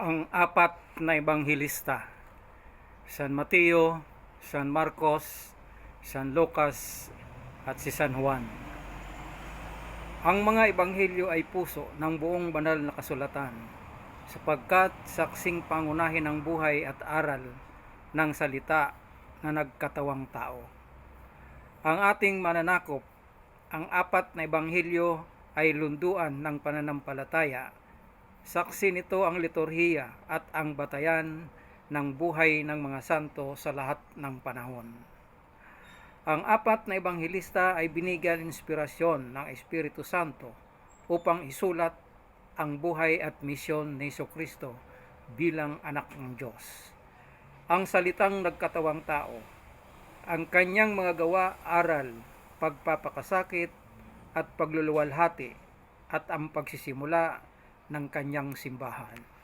ang apat na ebanghelista. San Mateo, San Marcos, San Lucas, at si San Juan. Ang mga ebanghelyo ay puso ng buong banal na kasulatan sapagkat saksing pangunahin ng buhay at aral ng salita na nagkatawang tao. Ang ating mananakop, ang apat na ebanghelyo ay lunduan ng pananampalataya. Saksi nito ang liturhiya at ang batayan ng buhay ng mga santo sa lahat ng panahon. Ang apat na ebanghelista ay binigyan inspirasyon ng Espiritu Santo upang isulat ang buhay at misyon ni Hesus Kristo bilang anak ng Diyos. Ang salitang nagkatawang tao, ang kanyang mga gawa, aral, pagpapakasakit at pagluluwalhati at ang pagsisimula ng kanyang simbahan.